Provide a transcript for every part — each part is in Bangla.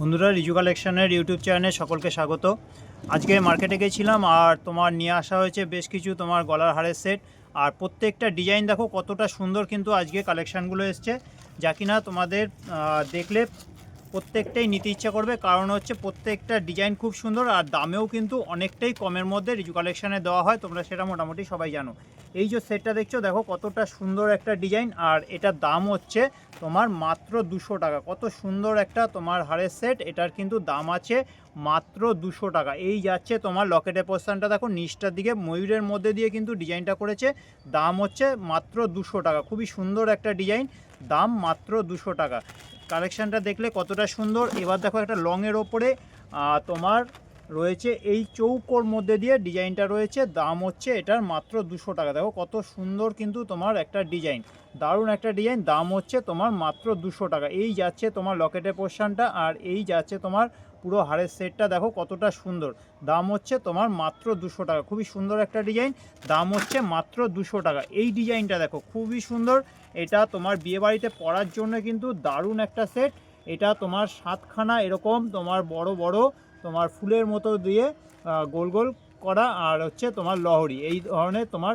বন্ধুরা রিজু কালেকশনের ইউটিউব চ্যানেলে সকলকে স্বাগত। আজকে মার্কেটে গেছিলাম আর তোমার নিয়ে আসা হয়েছে বেশ কিছু তোমার গলার হারের সেট আর প্রত্যেকটা ডিজাইন দেখো কতটা সুন্দর কিন্তু আজকে কালেকশানগুলো এসছে। যা কিনা তোমাদের দেখলে প্রত্যেকটাই নিতে ইচ্ছা করবে। কারণ হচ্ছে প্রত্যেকটা ডিজাইন খুব সুন্দর আর দামেও কিন্তু অনেকটাই কমের মধ্যে রিজু কালেকশানে দেওয়া হয়। তোমরা সেটা মোটামুটি সবাই জানো। এই যে সেটটা দেখছ, দেখো কতটা সুন্দর একটা ডিজাইন। আর এটার দাম হচ্ছে তোমার মাত্র দুশো টাকা। কত সুন্দর একটা তোমার হারের সেট। এটার কিন্তু দাম আছে মাত্র দুশো টাকা। এই যাচ্ছে তোমার লকেটের পোস্টানটা দেখো নিচটার দিকে ময়ূরের মধ্যে দিয়ে কিন্তু ডিজাইনটা করেছে। দাম হচ্ছে মাত্র দুশো টাকা। খুবই সুন্দর একটা ডিজাইন। দাম মাত্র দুশো টাকা। কালেকশানটা দেখলে কতটা সুন্দর। এবার দেখো একটা লংয়ের ওপরে তোমার রয়েছে এই চৌকোর মধ্যে দিয়ে ডিজাইনটা রয়েছে। দাম হচ্ছে এটার মাত্র দুশো টাকা। দেখো কত সুন্দর কিন্তু তোমার একটা ডিজাইন। দারুণ একটা ডিজাইন। দাম হচ্ছে তোমার মাত্র দুশো টাকা। এই যাচ্ছে তোমার লকেটের পোর্শনটা আর এই যাচ্ছে তোমার পুরো হারের সেটটা। দেখো কতটা সুন্দর। দাম হচ্ছে তোমার মাত্র দুশো টাকা। খুবই সুন্দর একটা ডিজাইন। দাম হচ্ছে মাত্র দুশো টাকা। এই ডিজাইনটা দেখো খুবই সুন্দর। এটা তোমার বিয়েবাড়িতে পড়ার জন্য কিন্তু দারুণ একটা সেট এটা তোমার সাতখানা এরকম, তোমার বড় বড়, তোমার ফুলের মতো দিয়ে গোল গোল করা, আর হচ্ছে তোমার লহরি। এই ধরনের তোমার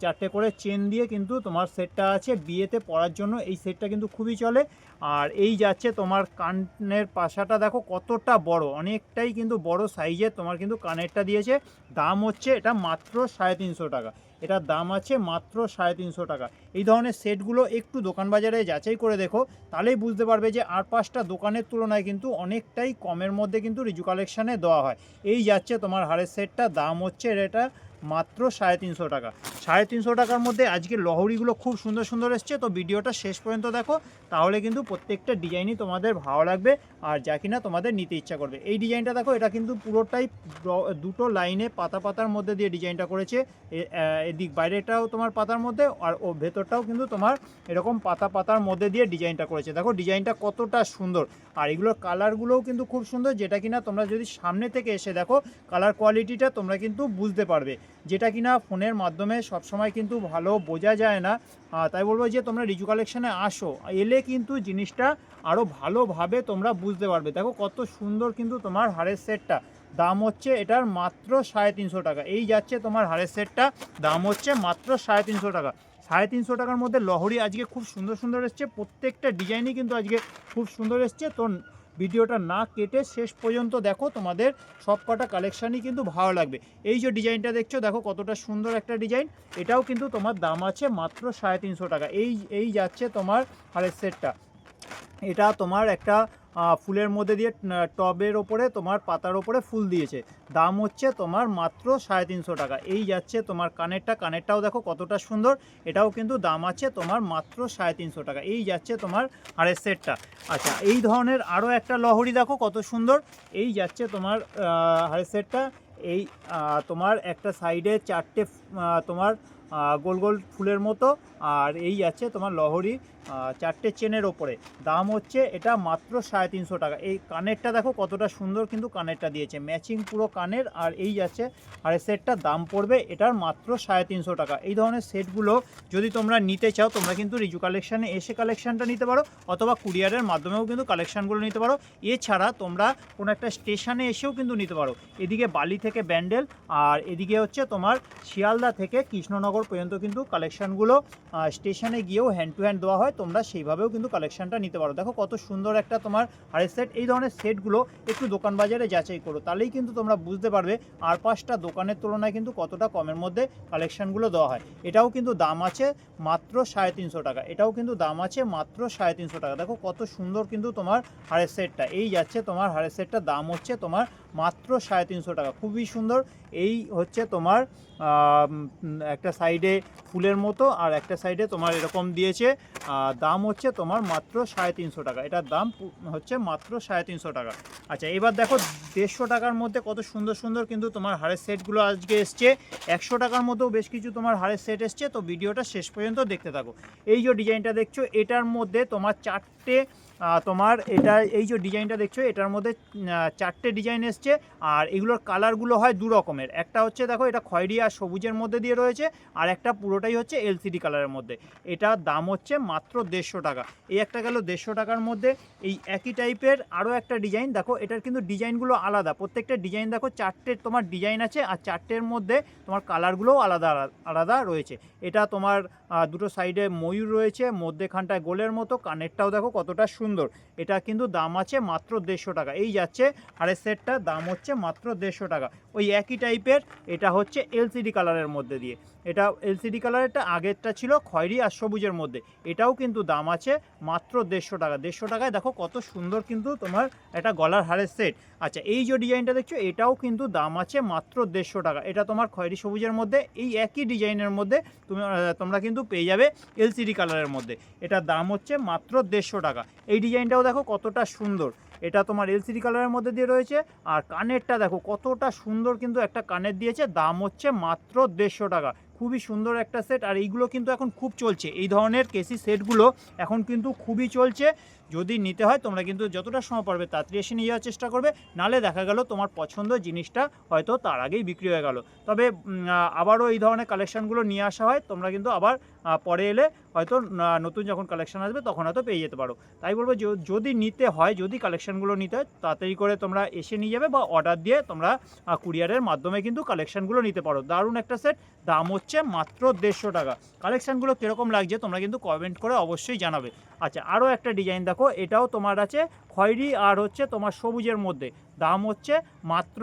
চারটে করে চেন দিয়ে কিন্তু তোমার সেটটা আছে। বিয়েতে পরার জন্য এই সেটটা কিন্তু খুবই চলে। আর এই যাচ্ছে তোমার কানের পাশাটা দেখো কতটা বড়। অনেকটাই কিন্তু বড় সাইজের তোমার কিন্তু কানেরটা দিয়েছে। দাম হচ্ছে এটা মাত্র সাড়ে তিনশো টাকা। এটার দাম আছে মাত্র সাড়ে তিনশো টাকা। এই ধরনের সেটগুলো একটু দোকান বাজারে যাচাই করে দেখো, তাহলেই বুঝতে পারবে যে আর পাঁচটা দোকানের তুলনায় কিন্তু অনেকটাই কমের মধ্যে কিন্তু রিজু কালেকশানে দেওয়া হয়। এই যাচ্ছে তোমার হারের সেটটা, দাম হচ্ছে এটা মাত্র সাড়ে তিনশো টাকা। সাড়ে তিনশো টাকার মধ্যে আজকে লহরিগুলো খুব সুন্দর সুন্দর এসছে। তো ভিডিওটা শেষ পর্যন্ত দেখো, তাহলে কিন্তু প্রত্যেকটা ডিজাইনই তোমাদের ভালো লাগবে আর যা কিনা তোমাদের নিতে ইচ্ছা করবে। এই ডিজাইনটা দেখো, এটা কিন্তু পুরোটাই দুটো লাইনে পাতা পাতার মধ্যে দিয়ে ডিজাইনটা করেছে। এদিক বাইরেটাও তোমার পাতার মধ্যে আর ও ভেতরটাও কিন্তু তোমার এরকম পাতা পাতার মধ্যে দিয়ে ডিজাইনটা করেছে। দেখো, ডিজাইনটা কতটা সুন্দর। আর এগুলোর কালারগুলোও কিন্তু খুব সুন্দর, যেটা কিনা তোমরা যদি সামনে থেকে এসে দেখো, কালার কোয়ালিটিটা তোমরা কিন্তু বুঝতে পারবে। যেটা কিনা ফোনের মাধ্যমে সবসময় কিন্তু ভালো বোঝা যায় না। তাই বলব যে তোমরা রিজু কালেকশানে আসো, এলে কিন্তু জিনিসটা আরও ভালোভাবে তোমরা বুঝতে পারবে। দেখো কত সুন্দর কিন্তু তোমার হারের সেটটা দাম হচ্ছে এটার মাত্র সাড়ে তিনশো টাকা। এই যাচ্ছে তোমার হারের সেটটা দাম হচ্ছে মাত্র সাড়ে তিনশো টাকা। সাড়ে তিনশো টাকার মধ্যে লহরি আজকে খুব সুন্দর সুন্দর এসছে। প্রত্যেকটা ডিজাইনই কিন্তু আজকে খুব সুন্দর এসছে। তো ভিডিওটা না কেটে শেষ পর্যন্ত দেখো, তোমাদের সব কটা কালেকশানই কিন্তু ভালো লাগবে। এই যে ডিজাইনটা দেখছ, দেখো কতটা সুন্দর একটা ডিজাইন এটাও কিন্তু তোমার দাম আছে মাত্র সাড়ে তিনশো টাকা। এই এই যাচ্ছে তোমার হারের সেটটা এটা তোমার একটা ফুলের মধ্যে দিয়ে টবের ওপরে তোমার পাতার ওপরে ফুল দিয়েছে। দাম হচ্ছে তোমার মাত্র সাড়ে তিনশো টাকা। এই যাচ্ছে তোমার কানেরটা। কানেরটাও দেখো কতটা সুন্দর। এটাও কিন্তু দাম আছে তোমার মাত্র সাড়ে তিনশো টাকা। এই যাচ্ছে তোমার হারের সেটটা। আচ্ছা এই ধরনের আরও একটা লহরি দেখো কত সুন্দর। এই যাচ্ছে তোমার হারের সেটটা। এই তোমার একটা সাইডে চারটে তোমার গোল গোল ফুলের মতো। আর এই যাচ্ছে তোমার লহরি। চারটে চেনের ওপরে। দাম হচ্ছে এটা মাত্র সাড়ে তিনশো টাকা। এই কানেরটা দেখো কতটা সুন্দর কিন্তু কানেরটা দিয়েছে। ম্যাচিং পুরো কানের আর এই যাচ্ছে আর এই সেটটার দাম পড়বে এটার মাত্র সাড়ে তিনশো টাকা। এই ধরনের সেটগুলো যদি তোমরা নিতে চাও, তোমরা কিন্তু রিজু কালেকশানে এসে কালেকশানটা নিতে পারো অথবা কুরিয়ারের মাধ্যমেও কিন্তু কালেকশানগুলো নিতে পারো। এছাড়া তোমরা কোনো একটা স্টেশনে এসেও কিন্তু নিতে পারো। এদিকে বালি থেকে ব্যান্ডেল আর এদিকে হচ্ছে তোমার শিয়ালদা থেকে কৃষ্ণনগর পর্যন্ত কিন্তু কালেকশানগুলো স্টেশনে গিয়েও হ্যান্ড টু হ্যান্ড দেওয়া হয়। তোমরা সেইভাবেও কিন্তু কালেকশানটা নিতে পারো। দেখো কত সুন্দর একটা তোমার হারের সেট এই ধরনের সেটগুলো একটু দোকান বাজারে যাচাই করো, তাহলেই কিন্তু তোমরা বুঝতে পারবে আর পাঁচটা দোকানের তুলনায় কিন্তু কতটা কমের মধ্যে কালেকশানগুলো দেওয়া হয়। এটাও কিন্তু দাম আছে মাত্র সাড়ে তিনশো টাকা। এটাও কিন্তু দাম আছে মাত্র সাড়ে তিনশো টাকা। দেখো কত সুন্দর কিন্তু তোমার হারের সেটটা এই যাচ্ছে তোমার হারের সেটটার দাম হচ্ছে তোমার মাত্র সাড়ে তিনশো টাকা। খুবই সুন্দর। এই হচ্ছে তোমার একটা সাইডে ফুলের মতো আর একটা সাইডে তোমার এরকম দিয়েছে। দাম হচ্ছে তোমার মাত্র সাড়ে তিনশো টাকা। এটার দাম হচ্ছে মাত্র সাড়ে তিনশো টাকা। আচ্ছা এবার দেখো দেড়শো টাকার মধ্যে কত সুন্দর সুন্দর কিন্তু তোমার হারের সেটগুলো আজকে এসছে। একশো টাকার মধ্যেও বেশ কিছু তোমার হারের সেট এসছে। তো ভিডিওটা শেষ পর্যন্ত দেখতে থাকো। এই যে ডিজাইনটা দেখছ, এটার মধ্যে তোমার চারটে তোমার এটা, এই যে ডিজাইনটা দেখছ, এটার মধ্যে চারটে ডিজাইন এসছে, আর এগুলোর কালারগুলো হয় দু রকমের। একটা হচ্ছে, দেখো, এটা খয়েরি আর সবুজের মধ্যে দিয়ে রয়েছে, আর একটা পুরোটাই হচ্ছে এলসিডি কালারের মধ্যে। এটার দাম হচ্ছে মাত্র দেড়শো টাকা। এই একটা গেল দেড়শো টাকার মধ্যে, এই একই টাইপের আরও একটা ডিজাইন। দেখো, এটার কিন্তু ডিজাইনগুলো আলাদা। প্রত্যেকটা ডিজাইন, দেখো, চারটে তোমার ডিজাইন আছে, আর চারটের মধ্যে তোমার কালারগুলোও আলাদা, আলাদা- আলাদা রয়েছে। এটা তোমার দুটো সাইডে ময়ূর রয়েছে, মধ্যেখানটায় গোলের মতো, কানেরটাও দেখো কতটা সুন্দর এটা কিন্তু দাম আছে মাত্র দেড়শো টাকা। এই যাচ্ছে আর এই সেটটার, দাম হচ্ছে মাত্র দেড়শো টাকা। ওই একই টাইপের এটা হচ্ছে এলসিডি কালারের মধ্যে দিয়ে। এটা এলসিডি কালারেরটা আগেরটা ছিল খয়েরি আর সবুজের মধ্যে। এটাও কিন্তু দাম আছে মাত্র দেড়শো টাকা। দেড়শো টাকায় দেখো কত সুন্দর কিন্তু তোমার একটা গলার হারের সেট আচ্ছা এই যে ডিজাইনটা দেখছ, এটাও কিন্তু দাম আছে মাত্র দেড়শো টাকা। এটা তোমার খয়েরি সবুজের মধ্যে, এই একই ডিজাইনের মধ্যে তুমি তোমরা কিন্তু পেয়ে যাবে এলসিডি কালারের মধ্যে। এটার দাম হচ্ছে মাত্র দেড়শো টাকা। এই ডিজাইনটাও দেখো কতটা সুন্দর। এটা তোমার এলসিডি কালারের মধ্যে দিয়ে রয়েছে আর কানেরটা দেখো কতটা সুন্দর কিন্তু একটা কানের দিয়েছে। দাম হচ্ছে মাত্র দেড়শো টাকা। খুবই সুন্দর একটা সেট আর এইগুলো কিন্তু এখন খুব চলছে। এই ধরনের কেসি সেটগুলো এখন কিন্তু খুবই চলছে। যদি নিতে হয় তোমরা কিন্তু যতটা সময় পারবে তাড়াতাড়ি এসে নিয়ে যাওয়ার চেষ্টা করবে, নালে দেখা গেল তোমার পছন্দ জিনিসটা হয়তো তার আগেই বিক্রি হয়ে গেল। তবে আবারও এই ধরনের কালেকশানগুলো নিয়ে আসা হয়, তোমরা কিন্তু আবার পরে এলে হয়তো নতুন যখন কালেকশান আসবে তখন হয়তো পেয়ে যেতে পারো। তাই বলব যদি নিতে হয়, যদি কালেকশানগুলো নিতে হয়, তাড়াতাড়ি করে তোমরা এসে নিয়ে যাবে বা অর্ডার দিয়ে তোমরা কুরিয়ারের মাধ্যমে কিন্তু কালেকশানগুলো নিতে পারো। দারুণ একটা সেট দাম হচ্ছে মাত্র দেড়শো টাকা। কালেকশানগুলো কীরকম লাগছে তোমরা কিন্তু কমেন্ট করে অবশ্যই জানাবে। আচ্ছা আরও একটা ডিজাইন দেখো, এটাও তোমার আছে খয়েরি আর হচ্ছে তোমার সবুজের মধ্যে। দাম হচ্ছে মাত্র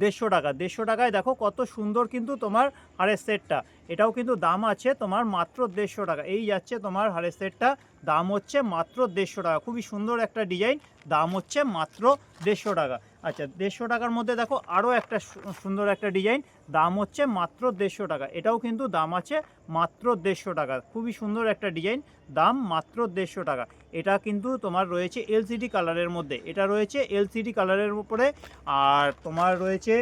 দেড়শো টাকা। দেড়শো টাকায় দেখো কত সুন্দর কিন্তু তোমার হারের সেটটা। এটাও কিন্তু দাম আছে তোমার মাত্র দেড়শো টাকা। এই যাচ্ছে তোমার হারের সেটটা, দাম হচ্ছে মাত্র দেড়শো টাকা। খুবই সুন্দর একটা ডিজাইন দাম হচ্ছে মাত্র দেড়শো টাকা। আচ্ছা দেড়শো টাকার মধ্যে দেখো আরও একটা সুন্দর একটা ডিজাইন দাম হচ্ছে মাত্র দেড়শো টাকা। এটাও কিন্তু দাম আছে মাত্র দেড়শো টাকা। খুবই সুন্দর একটা ডিজাইন, দাম মাত্র দেড়শো টাকা। এটা কিন্তু তোমার রয়েছে এলসিডি কালারের মধ্যে। এটা রয়েছে এলসিডি কালারের উপরে আর তোমার রয়েছে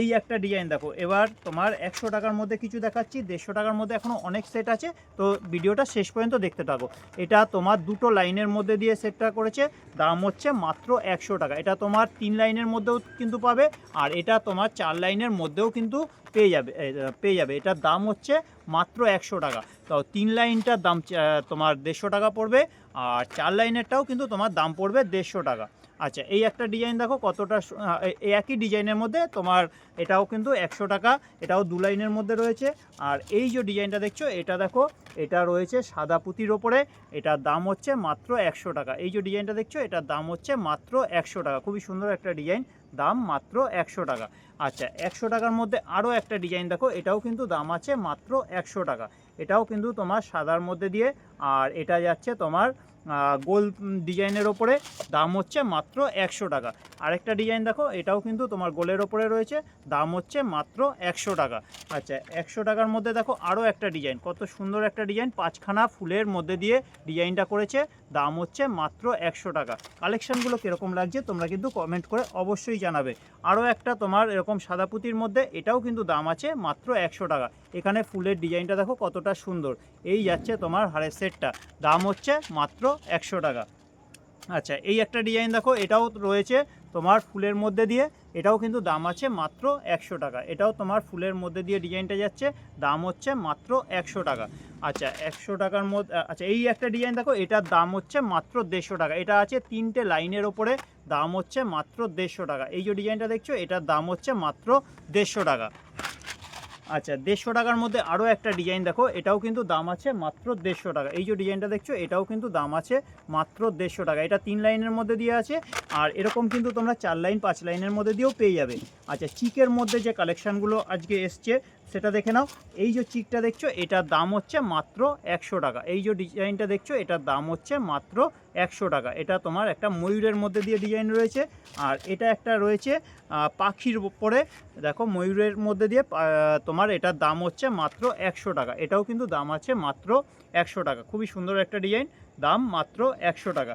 এই একটা ডিজাইন দেখো। এবার তোমার একশো টাকার মধ্যে কিছু দেখাচ্ছি। দেড়শো টাকার মধ্যে এখনও অনেক সেট আছে। তো ভিডিওটা শেষ পর্যন্ত দেখতে থাকো। এটা তোমার দুটো লাইনের মধ্যে দিয়ে সেটটা করেছে। দাম হচ্ছে মাত্র একশো টাকা। এটা তোমার তিন লাইনের মধ্যেও কিন্তু পাবে আর এটা তোমার চার লাইনের মধ্যেও কিন্তু পেয়ে যাবে পেয়ে যাবে। এটার দাম হচ্ছে মাত্র একশো টাকা। তো তিন লাইনটার দাম তোমার দেড়শো টাকা পড়বে, আর চার লাইনেরটাও কিন্তু তোমার দাম পড়বে দেড়শো টাকা। আচ্ছা এই একটা ডিজাইন দেখো কতটা একই ডিজাইনের মধ্যে তোমার এটাও কিন্তু একশো টাকা, এটাও দু লাইনের মধ্যে রয়েছে। আর এই যে ডিজাইনটা দেখছ, এটা দেখো, এটা রয়েছে সাদা পুঁতির ওপরে, এটার দাম হচ্ছে মাত্র একশো টাকা। এই যে ডিজাইনটা দেখছ, এটার দাম হচ্ছে মাত্র একশো টাকা। খুবই সুন্দর একটা ডিজাইন দাম মাত্র একশো টাকা। আচ্ছা একশো টাকার মধ্যে আরও একটা ডিজাইন দেখো, এটাও কিন্তু দাম আছে মাত্র একশো টাকা। এটাও কিন্তু তোমার সাদার মধ্যে দিয়ে, আর এটা যাচ্ছে তোমার গোল ডিজাইনের ওপরে দাম হচ্ছে মাত্র একশো টাকা। আরেকটা ডিজাইন দেখো, এটাও কিন্তু তোমার গোলের ওপরে রয়েছে, দাম হচ্ছে মাত্র একশো টাকা। আচ্ছা একশো টাকার মধ্যে দেখো আরও একটা ডিজাইন, কত সুন্দর একটা ডিজাইন, পাঁচখানা ফুলের মধ্যে দিয়ে ডিজাইনটা করেছে, দাম হচ্ছে মাত্র একশো টাকা। কালেকশানগুলো কীরকম লাগছে তোমরা কিন্তু কমেন্ট করে অবশ্যই জানাবে। আরও একটা তোমার এরকম সাদা পুঁতির মধ্যে, এটাও কিন্তু দাম আছে মাত্র একশো টাকা। এখানে ফুলের ডিজাইনটা দেখো কতটা সুন্দর, এই যাচ্ছে তোমার হারের সেটটা, দাম হচ্ছে মাত্র একশো টাকা। আচ্ছা এই একটা ডিজাইন দেখো, এটাও রয়েছে তোমার ফুলের মধ্যে দিয়ে, এটাও কিন্তু দাম আছে মাত্র একশো টাকা। এটাও তোমার ফুলের মধ্যে দিয়ে ডিজাইনটা যাচ্ছে, দাম হচ্ছে মাত্র একশো টাকা। আচ্ছা একশো টাকার মধ্যে আচ্ছা এই একটা ডিজাইন দেখো, এটার দাম হচ্ছে মাত্র দেড়শো টাকা। এটা আছে তিনটে লাইনের ওপরে, দাম হচ্ছে মাত্র দেড়শো টাকা। এই যে ডিজাইনটা দেখছ, এটার দাম হচ্ছে মাত্র দেড়শো টাকা। আচ্ছা দেড়শো টাকার মধ্যে আরও একটা ডিজাইন দেখো, এটাও কিন্তু দাম আছে মাত্র দেড়শো টাকা। এই যে ডিজাইনটা দেখছ, এটাও কিন্তু দাম আছে মাত্র দেড়শো টাকা। এটা তিন লাইনের মধ্যে দিয়ে আছে, আর এরকম কিন্তু তোমরা চার লাইন, পাঁচ লাইনের মধ্যে দিয়েও পেয়ে যাবে। আচ্ছা চিকের মধ্যে যে কালেকশানগুলো আজকে এসছে সেটা দেখে নাও। এই যে চিকটা দেখছ, এটার দাম হচ্ছে মাত্র একশো টাকা। এই যে ডিজাইনটা দেখছ, এটার দাম হচ্ছে মাত্র একশো টাকা। এটা তোমার একটা ময়ূরের মধ্যে দিয়ে ডিজাইন রয়েছে। আর এটা একটা রয়েছে পাখির উপরে। দেখো, ময়ূরের মধ্যে দিয়ে তোমার এটার দাম হচ্ছে মাত্র একশো টাকা। এটাও কিন্তু দাম আছে মাত্র একশো টাকা। খুবই সুন্দর একটা ডিজাইন, দাম মাত্র একশো টাকা।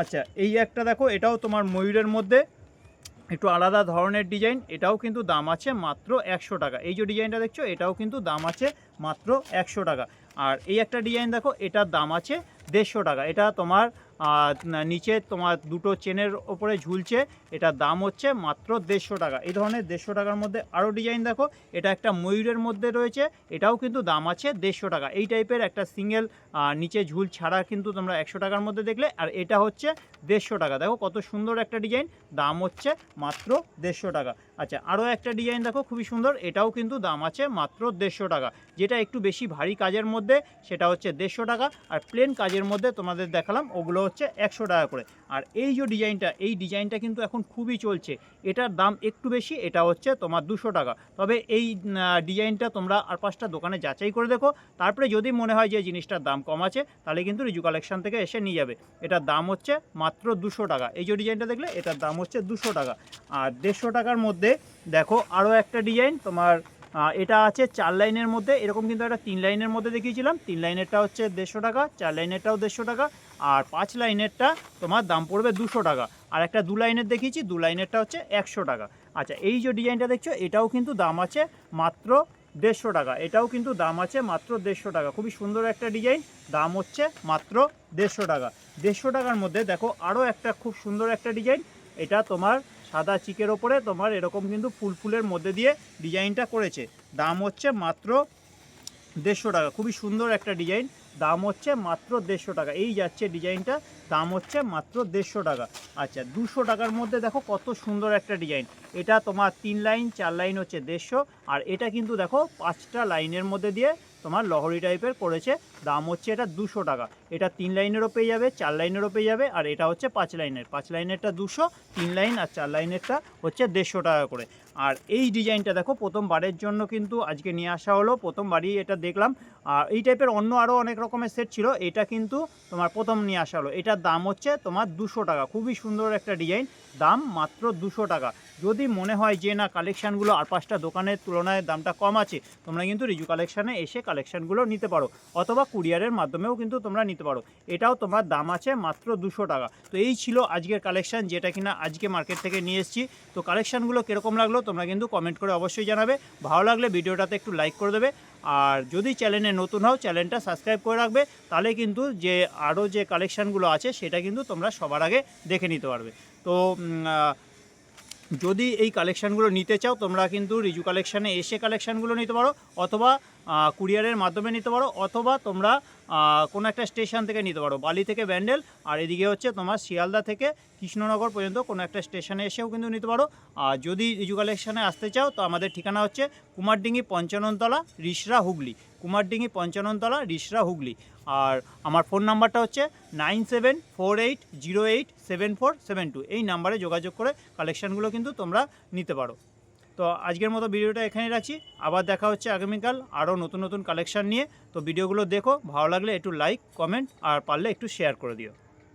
আচ্ছা এই একটা দেখো, এটাও তোমার ময়ূরের মধ্যে। একটু আলাদা ধরনের ডিজাইন, এটাও কিন্তু দাম আছে মাত্র একশো টাকা। এই যে ডিজাইনটা দেখছ, এটাও কিন্তু দাম আছে মাত্র একশো টাকা। আর এই একটা ডিজাইন দেখো, এটার দাম আছে দেড়শো টাকা। এটা তোমার নিচে তোমার দুটো চেনের ওপরে ঝুলছে এটার দাম হচ্ছে মাত্র দেড়শো টাকা। এই ধরনের দেড়শো টাকার মধ্যে আরও ডিজাইন দেখো, এটা একটা ময়ূরের মধ্যে রয়েছে, এটাও কিন্তু দাম আছে দেড়শো টাকা। এই টাইপের একটা সিঙ্গেল নিচে ঝুল ছাড়া কিন্তু তোমরা একশো টাকার মধ্যে দেখলে, আর এটা হচ্ছে দেড়শো টাকা। দেখো কত সুন্দর একটা ডিজাইন দাম হচ্ছে মাত্র দেড়শো টাকা। আচ্ছা আরও একটা ডিজাইন দেখো, খুবই সুন্দর, এটাও কিন্তু দাম আছে মাত্র দেড়শো টাকা। যেটা একটু বেশি ভারী কাজের মধ্যে, সেটা হচ্ছে দেড়শো টাকা। আর প্লেন কাজের মধ্যে তোমাদের দেখালাম, ওগুলো হচ্ছে একশো টাকা করে। আর এই যে ডিজাইনটা, এই ডিজাইনটা কিন্তু এখন খুবই চলছে। এটার দাম একটু বেশি, এটা হচ্ছে তোমার দুশো টাকা। তবে এই ডিজাইনটা তোমরা আর পাঁচটা দোকানে যাচাই করে দেখো। তারপরে যদি মনে হয় যে জিনিসটার দাম কম আছে, তাহলে কিন্তু রিজু কালেকশন থেকে এসে নিয়ে যাবে। এটার দাম হচ্ছে মাত্র দুশো টাকা। এই যে ডিজাইনটা দেখলে, এটার দাম হচ্ছে দুশো টাকা। আর দেড়শো টাকার মধ্যে দেখো আরও একটা ডিজাইন তোমার এটা আছে চার লাইনের মধ্যে। এরকম কিন্তু একটা তিন লাইনের মধ্যে দেখিয়েছিলাম। তিন লাইনেরটা হচ্ছে দেড়শো টাকা, চার লাইনেরটাও দেড়শো টাকা। আর পাঁচ লাইনেরটা তোমার দাম পড়বে দুশো টাকা। আর একটা দু লাইনের দেখিয়েছি, দু লাইনেরটা হচ্ছে একশো টাকা। আচ্ছা এই যে ডিজাইনটা দেখছ, এটাও কিন্তু দাম আছে মাত্র দেড়শো টাকা। এটাও কিন্তু দাম আছে মাত্র দেড়শো টাকা। খুবই সুন্দর একটা ডিজাইন, দাম হচ্ছে মাত্র দেড়শো টাকা। দেড়শো টাকার মধ্যে দেখো আরও একটা খুব সুন্দর একটা ডিজাইন। এটা তোমার সাদা চিকের ওপরে তোমার এরকম কিন্তু ফুল ফুলের মধ্যে দিয়ে ডিজাইনটা করেছে। দাম হচ্ছে মাত্র দেড়শো টাকা। খুবই সুন্দর একটা ডিজাইন দাম হচ্ছে মাত্র দেড়শো টাকা। এই যাচ্ছে ডিজাইনটা, দাম হচ্ছে মাত্র দেড়শো টাকা। আচ্ছা দুশো টাকার মধ্যে দেখো কত সুন্দর একটা ডিজাইন। এটা তোমার তিন লাইন, চার লাইন হচ্ছে দেড়শো। আর এটা কিন্তু দেখো পাঁচটা লাইনের মধ্যে দিয়ে তোমার লহরি টাইপের করেছে দাম হচ্ছে এটা দুশো টাকা। এটা তিন লাইনেরও পেয়ে যাবে, চার লাইনেরও পেয়ে যাবে, আর এটা হচ্ছে পাঁচ লাইনের। পাঁচ লাইনেরটা দুশো, তিন লাইন আর চার লাইনেরটা হচ্ছে দেড়শো টাকা করে। আর এই ডিজাইনটা দেখো প্রথমবারের জন্য কিন্তু আজকে নিয়ে আসা হলো প্রথমবারই এটা দেখলাম। আর এই টাইপের অন্য আরও অনেক রকমের সেট ছিল, এটা কিন্তু তোমার প্রথম নিয়ে আসা হলো। এটার দাম হচ্ছে তোমার দুশো টাকা। খুবই সুন্দর একটা ডিজাইন। দাম মাত্র দুশো টাকা। যদি মনে হয় যে না কালেকশানগুলো আর পাঁচটা দোকানের তুলনায় দামটা কম আছে, তোমরা কিন্তু রিজু কালেকশানে এসে কালেকশানগুলো নিতে পারো, অথবা কুরিয়ারের মাধ্যমেও কিন্তু তোমরা নিতে পারো। এটাও তোমার দাম আছে মাত্র দুশো টাকা। তো এই ছিল আজকের কালেকশান যেটা কিনা আজকে মার্কেট থেকে নিয়ে এসেছি। তো কালেকশানগুলো কীরকম লাগল তোমরা কিন্তু কমেন্ট করে অবশ্যই জানাবে। ভালো লাগলে ভিডিওটাতে একটু লাইক করে দেবে। আর যদি চ্যানেলে নতুন হও চ্যানেলটা সাবস্ক্রাইব করে রাখবে। তাহলে কিন্তু যে আরও যে কালেকশানগুলো আছে, সেটা কিন্তু তোমরা সবার আগে দেখে নিতে পারবে। তো যদি এই কালেকশানগুলো নিতে চাও, তোমরা কিন্তু রিজু কালেকশানে এসে কালেকশানগুলো নিতে পারো, অথবা কুরিয়ারের মাধ্যমে নিতে পারো, অথবা তোমরা কোনো একটা স্টেশন থেকে নিতে পারো। বালি থেকে ব্যান্ডেল, আর এদিকে হচ্ছে তোমার শিয়ালদা থেকে কৃষ্ণনগর পর্যন্ত কোনো একটা স্টেশনে এসেও কিন্তু নিতে পারো। আর যদি রিজু কালেকশানে আসতে চাও, তো আমাদের ঠিকানা হচ্ছে কুমারডিঙ্গি পঞ্চাননতলা, রিসরা হুগলি। কুমারডিঙ্গি পঞ্চাননতলা, রিসরা হুগলি। আর আমার ফোন নাম্বারটা হচ্ছে nine seven four eight zero eight seven four seven two. এই নাম্বারে যোগাযোগ করে কালেকশানগুলো কিন্তু তোমরা নিতে পারো। তো আজকের মতো ভিডিওটা এখানেই রাখছি। আবার দেখা হচ্ছে আগামীকাল আরও নতুন নতুন কালেকশান নিয়ে। তো ভিডিওগুলো দেখো, ভালো লাগলে একটু লাইক কমেন্ট আর পারলে একটু শেয়ার করে দিও।